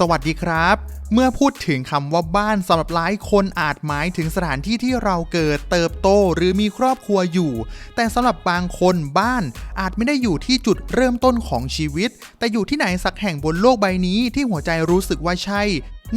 สวัสดีครับ เมื่อพูดถึงคำว่าบ้านสำหรับหลายคนอาจหมายถึงสถานที่ที่เราเกิดเติบโตหรือมีครอบครัวอยู่ แต่สำหรับบางคนบ้านอาจไม่ได้อยู่ที่จุดเริ่มต้นของชีวิต แต่อยู่ที่ไหนสักแห่งบนโลกใบนี้ที่หัวใจรู้สึกว่าใช่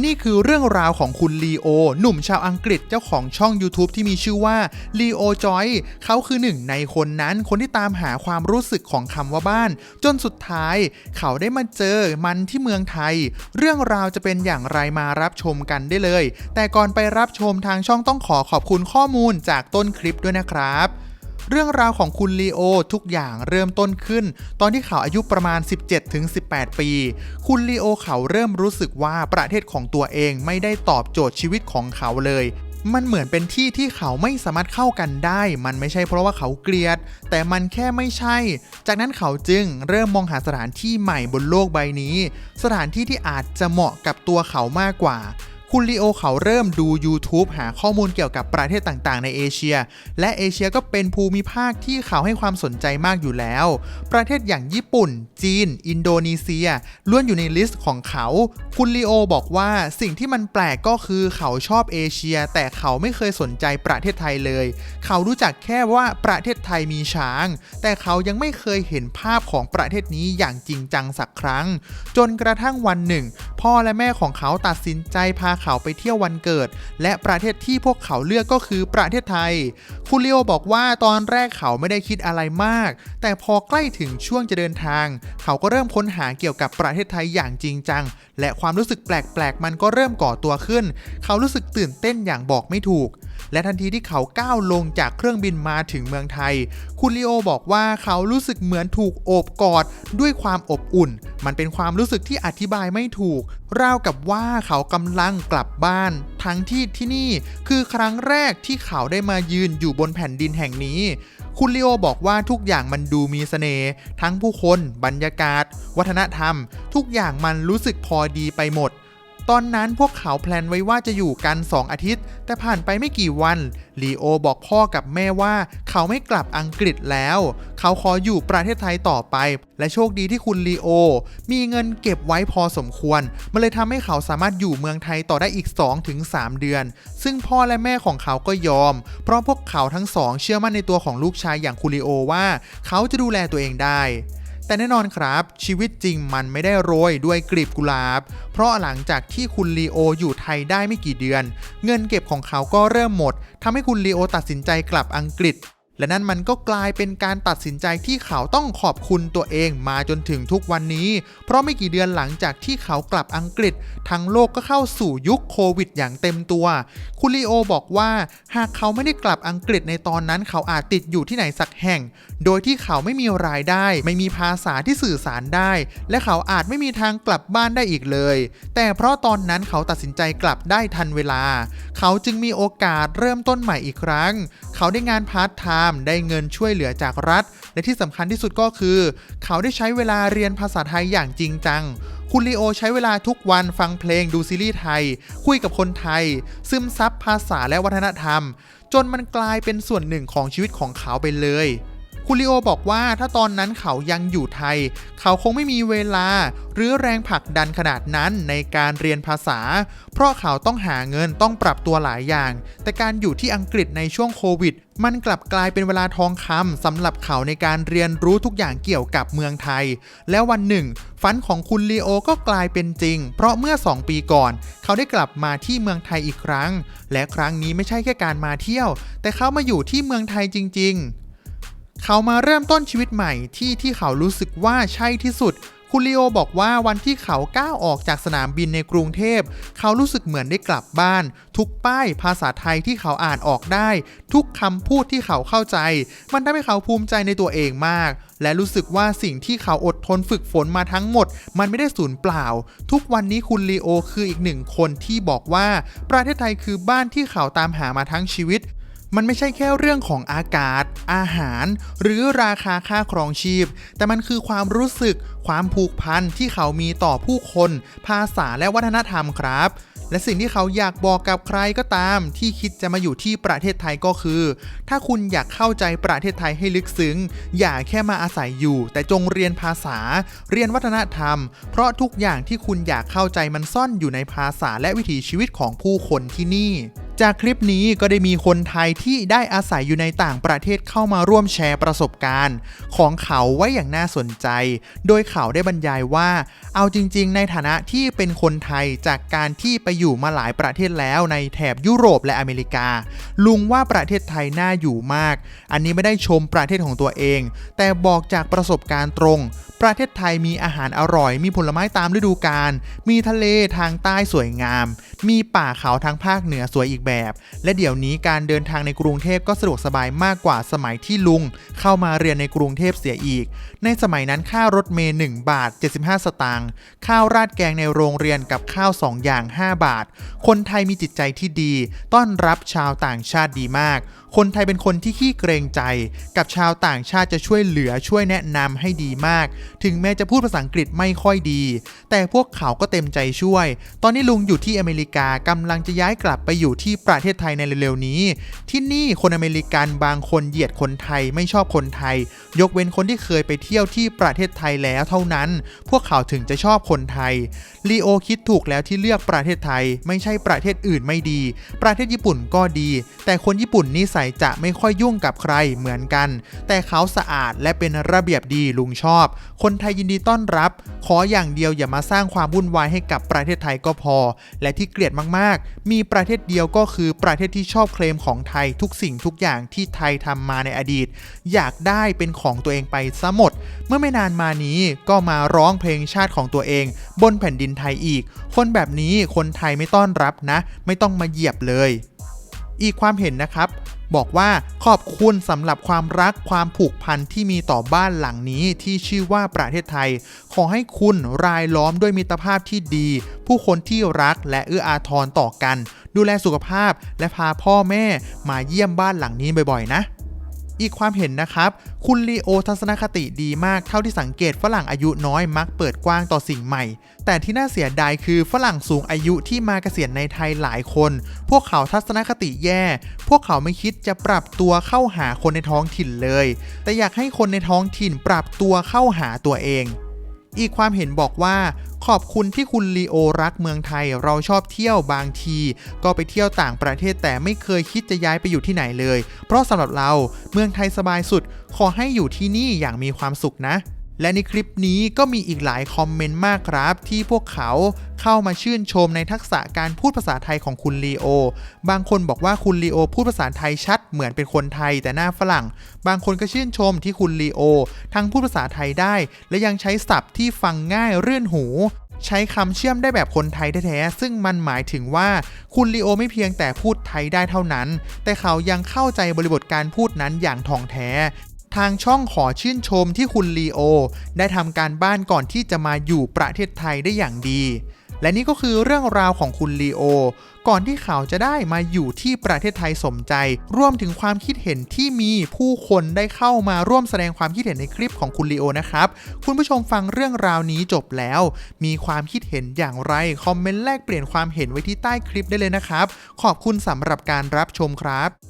นี่คือเรื่องราวของคุณลีโอ หนุ่มชาวอังกฤษเจ้าของช่อง YouTube ที่มีชื่อว่าลีโอจอยเขาคือหนึ่งในคนนั้นคนที่ตามหาความรู้สึกของคำว่าบ้าน จนสุดท้ายเขาได้มาเจอมันที่เมืองไทย เรื่องราวจะเป็นอย่างไรมารับชมกันได้เลย แต่ก่อนไปรับชมทางช่องต้องขอขอบคุณข้อมูลจากต้นคลิปด้วยนะครับ เรื่องราวของคุณลีโอทุกอย่างเริ่มต้นขึ้น ตอนที่เขาอายุประมาณ 17-18 ปี คุณลีโอเขาเริ่มรู้สึกว่าประเทศของตัวเองไม่ได้ตอบโจทย์ชีวิตของเขาเลยมันเหมือนเป็นที่ที่เขาไม่สามารถเข้ากันได้ มันไม่ใช่เพราะว่าเขาเกลียด แต่มันแค่ไม่ใช่ จากนั้นเขาจึงเริ่มมองหาสถานที่ใหม่บนโลกใบนี้ สถานที่ที่อาจจะเหมาะกับตัวเขามากกว่า คุณลีโอเขาเริ่มดู YouTube หาข้อมูลเกี่ยวกับประเทศต่างๆ ในเอเชีย และเอเชียก็เป็นภูมิภาคที่เขาให้ความสนใจมากอยู่แล้ว ประเทศอย่างญี่ปุ่น จีน อินโดนีเซียล้วนอยู่ในลิสต์ของเขา คุณลีโอบอกว่าสิ่งที่มันแปลกก็คือเขาชอบเอเชีย แต่เขาไม่เคยสนใจประเทศไทยเลย เขารู้จักแค่ว่าประเทศไทยมีช้าง แต่เขายังไม่เคยเห็นภาพของประเทศนี้อย่างจริงจังสักครั้ง จนกระทั่งวันหนึ่ง พ่อและแม่ของเขาตัดสินใจพาเขาไปเที่ยววันเกิด และประเทศที่พวกเขาเลือกก็คือประเทศไทยคุณลีโอบอกว่าตอนแรกเขาไม่ได้คิดอะไรมาก แต่พอใกล้ถึงช่วงจะเดินทาง เขาก็เริ่มค้นหาเกี่ยวกับประเทศไทยอย่างจริงจัง และความรู้สึกแปลกๆ มันก็เริ่มก่อตัวขึ้น เขารู้สึกตื่นเต้นอย่างบอกไม่ถูก และทันทีที่เขาก้าวลงจากเครื่องบินมาถึงเมืองไทย คุณลีโอบอกว่าเขารู้สึกเหมือนถูกโอบกอดด้วยความอบอุ่น มันเป็นความรู้สึกที่อธิบายไม่ถูก ราวกับว่าเขากำลังกลับบ้าน ทั้งที่ที่นี่คือครั้งแรกที่เขาได้มายืนอยู่บนแผ่นดินแห่งนี้ คุณลีโอบอกว่าทุกอย่างมันดูมีเสน่ห์ทั้งผู้คน บรรยากาศ วัฒนธรรม ทุกอย่างมันรู้สึกพอดีไปหมด ตอนนั้นพวกเขาแพลนไว้ว่าจะอยู่กัน 2 อาทิตย์ แต่ผ่านไปไม่กี่วันลีโอบอกพ่อกับแม่ว่า เขาไม่กลับอังกฤษแล้ว เขาขออยู่ประเทศไทยต่อไป และโชคดีที่คุณลีโอ มีเงินเก็บไว้พอสมควร มันเลยทำให้เขาสามารถอยู่เมืองไทยต่อได้อีก 2-3 เดือน ซึ่งพ่อและแม่ของเขาก็ยอม เพราะพวกเขาทั้งสองเชื่อมั่นในตัวของลูกชายอย่างคุณลีโอว่า เขาจะดูแลตัวเองได้ แต่แน่นอนครับ ชีวิตจริงมันไม่ได้โรยด้วยกลีบกุหลาบ เพราะหลังจากที่คุณลีโออยู่ไทยได้ไม่กี่เดือน เงินเก็บของเขาก็เริ่มหมดทำให้คุณลีโอตัดสินใจกลับอังกฤษ และนั่นมันก็กลายเป็นการตัดสินใจที่เขาต้องขอบคุณตัวเองมาจนถึงทุกวันนี้ เพราะไม่กี่เดือนหลังจากที่เขากลับอังกฤษ ทั้งโลกก็เข้าสู่ยุคโควิดอย่างเต็มตัว คุณลีโอบอกว่าหากเขาไม่ได้กลับอังกฤษในตอนนั้นเขาอาจติดอยู่ที่ไหนสักแห่ง โดยที่เขาไม่มีรายได้ ไม่มีภาษาที่สื่อสารได้ และเขาอาจไม่มีทางกลับบ้านได้อีกเลย แต่เพราะตอนนั้นเขาตัดสินใจกลับได้ทันเวลา เขาจึงมีโอกาสเริ่มต้นใหม่อีกครั้ง เขาได้งานพาร์ทไทม์ได้เงินช่วยเหลือจากรัฐ และที่สำคัญที่สุดก็คือ เขาได้ใช้เวลาเรียนภาษาไทยอย่างจริงจัง คุณลีโอใช้เวลาทุกวันฟังเพลงดูซีรีส์ไทย คุยกับคนไทย ซึมซับภาษาและวัฒนธรรม จนมันกลายเป็นส่วนหนึ่งของชีวิตของเขาไปเลย คุณลีโอบอกว่าถ้าตอนนั้นเขายังอยู่ไทย เขาคงไม่มีเวลา หรือแรงผลักดันขนาดนั้นในการเรียนภาษา เพราะเขาต้องหาเงินต้องปรับตัวหลายอย่าง แต่การอยู่ที่อังกฤษในช่วงโควิด มันกลับกลายเป็นเวลาทองคำสำหรับเขาในการเรียนรู้ทุกอย่างเกี่ยวกับเมืองไทย แล้ววันหนึ่ง ฝันของคุณลีโอก็กลายเป็นจริง เพราะเมื่อ 2 ปีก่อน เขาได้กลับมาที่เมืองไทยอีกครั้ง และครั้งนี้ไม่ใช่แค่การมาเที่ยว แต่เขามาอยู่ที่เมืองไทยจริง ๆ เขามาเริ่มต้นชีวิตใหม่ที่ที่เขารู้สึกว่าใช่ที่สุดคุณลีโอบอกว่าวันที่เขาก้าวออกจากสนามบินในกรุงเทพ เขารู้สึกเหมือนได้กลับบ้าน ทุกป้ายภาษาไทยที่เขาอ่านออกได้ ทุกคำพูดที่เขาเข้าใจ มันทำให้เขาภูมิใจในตัวเองมาก และรู้สึกว่าสิ่งที่เขาอดทนฝึกฝนมาทั้งหมด มันไม่ได้สูญเปล่า ทุกวันนี้คุณลีโอคืออีกหนึ่งคนที่บอกว่า ประเทศไทยคือบ้านที่เขาตามหามาทั้งชีวิต มันไม่ใช่แค่เรื่องของอากาศ อาหาร หรือราคาค่าครองชีพ แต่มันคือความรู้สึก ความผูกพันที่เขามีต่อผู้คน ภาษาและวัฒนธรรมครับ และสิ่งที่เขาอยากบอกกับใครก็ตาม ที่คิดจะมาอยู่ที่ประเทศไทยก็คือ ถ้าคุณอยากเข้าใจประเทศไทยให้ลึกซึ้ง อย่าแค่มาอาศัยอยู่ แต่จงเรียนภาษา เรียนวัฒนธรรม เพราะทุกอย่างที่คุณอยากเข้าใจมันซ่อนอยู่ในภาษาและวิถีชีวิตของผู้คนที่นี่ จากคลิปนี้ก็ได้มีคนไทยที่ได้อาศัยอยู่ในต่างประเทศเข้ามาร่วมแชร์ประสบการณ์ ของเขาไว้อย่างน่าสนใจ โดยเขาได้บรรยายว่า เอาจริง ๆ ในฐานะที่เป็นคนไทยจากการที่ไปอยู่มาหลายประเทศแล้วในแถบยุโรปและอเมริกา ลุงว่าประเทศไทยน่าอยู่มาก อันนี้ไม่ได้ชมประเทศของตัวเอง แต่บอกจากประสบการณ์ตรง ประเทศไทยมีอาหารอร่อย มีผลไม้ตามฤดูกาล มีทะเลทางใต้สวยงาม มีป่าเขาทางภาคเหนือสวยอีกแบบ และเดี๋ยวนี้การเดินทางในกรุงเทพก็สะดวกสบายมากกว่าสมัยที่ลุง เข้ามาเรียนในกรุงเทพเสียอีก ในสมัยนั้นค่ารถเมล์1บาท 75 สตางค์ ข้าวราดแกงในโรงเรียนกับข้าว 2 อย่าง 5 บาท คนไทยมีจิตใจที่ดี ต้อนรับชาวต่างชาติดีมาก คนไทยเป็นคนที่ขี้เกรงใจ กับชาวต่างชาติจะช่วยเหลือช่วยแนะนำให้ดีมาก ถึงแม้จะพูดภาษาอังกฤษไม่ค่อยดี แต่พวกเขาก็เต็มใจช่วย ตอนนี้ลุงอยู่ที่อเมริกากำลังจะย้ายกลับไปอยู่ที่ประเทศไทยในเร็วๆนี้ ที่นี่คนอเมริกันบางคนเหยียดคนไทยไม่ชอบคนไทย ยกเว้นคนที่เคยไปเที่ยวที่ประเทศไทยแล้วเท่านั้น พวกเขาถึงจะชอบคนไทยลีโอคิดถูกแล้วที่เลือกประเทศไทย ไม่ใช่ประเทศอื่นไม่ดี ประเทศญี่ปุ่นก็ดี แต่คนญี่ปุ่นนิสัยจะไม่ค่อยยุ่งกับใครเหมือนกัน แต่เขาสะอาดและเป็นระเบียบดีลุงชอบ คนไทยยินดีต้อนรับ ขออย่างเดียวอย่ามาสร้างความวุ่นวายให้กับประเทศไทยก็พอ และที่เกลียดมากๆ มีประเทศเดียวก็คือประเทศที่ชอบเคลมของไทยทุกสิ่งทุกอย่างที่ไทยทำมาในอดีต อยากได้เป็นของตัวเองไปซะหมด เมื่อไม่นานมานี้ก็มาร้องเพลงชาติของตัวเอง บนแผ่นดินไทยอีก คนแบบนี้คนไทยไม่ต้อนรับนะ ไม่ต้องมาเหยียบเลย อีกความเห็นนะครับ บอกว่าขอบคุณสำหรับความรักความผูกพันที่มีต่อบ้านหลังนี้ที่ชื่อว่าประเทศไทย ขอให้คุณรายล้อมด้วยมิตรภาพที่ดี ผู้คนที่รักและเอื้ออาทรต่อกัน ดูแลสุขภาพและพาพ่อแม่มาเยี่ยมบ้านหลังนี้บ่อยๆ นะ อีกความเห็นนะครับ คุณลีโอทัศนคติดีมากเท่าที่สังเกตฝรั่งอายุน้อยมักเปิดกว้างต่อสิ่งใหม่ แต่ที่น่าเสียดายคือฝรั่งสูงอายุที่มาเกษียณในไทยหลายคน พวกเขาทัศนคติแย่ พวกเขาไม่คิดจะปรับตัวเข้าหาคนในท้องถิ่นเลย แต่อยากให้คนในท้องถิ่นปรับตัวเข้าหาตัวเอง อีกความเห็นบอกว่า ขอบคุณที่คุณลีโอรักเมืองไทย เราชอบเที่ยวบางที ก็ไปเที่ยวต่างประเทศแต่ไม่เคยคิดจะย้ายไปอยู่ที่ไหนเลย เพราะสำหรับเราเมืองไทยสบายสุด ขอให้อยู่ที่นี่อย่างมีความสุขนะ และในคลิปนี้ก็มีอีกหลายคอมเมนต์มากครับ ที่พวกเขาเข้ามาชื่นชมในทักษะการพูดภาษาไทยของคุณลีโอ บางคนบอกว่าคุณลีโอพูดภาษาไทยชัดเหมือนเป็นคนไทยแต่หน้าฝรั่ง บางคนก็ชื่นชมที่คุณลีโอ ทั้งพูดภาษาไทยได้ และยังใช้ศัพท์ที่ฟังง่ายเรื่อนหูใช้คำเชื่อมได้แบบคนไทยแท้ๆ ซึ่งมันหมายถึงว่าคุณลีโอไม่เพียงแต่พูดไทยได้เท่านั้น แต่เขายังเข้าใจบริบทการพูดนั้นอย่างท่องแท้ ทางช่องขอชื่นชมที่คุณลีโอ ได้ทำการบ้านก่อนที่จะมาอยู่ประเทศไทยได้อย่างดี และนี่ก็คือเรื่องราวของคุณลีโอ ก่อนที่เขาจะได้มาอยู่ที่ประเทศไทยสมใจ รวมถึงความคิดเห็นที่มีผู้คนได้เข้ามาร่วมแสดงความคิดเห็นในคลิปของคุณลีโอนะครับ คุณผู้ชมฟังเรื่องราวนี้จบแล้ว มีความคิดเห็นอย่างไร คอมเมนต์แลกเปลี่ยนความเห็นไว้ที่ใต้คลิปได้เลยนะครับ ขอบคุณสำหรับการรับชมครับ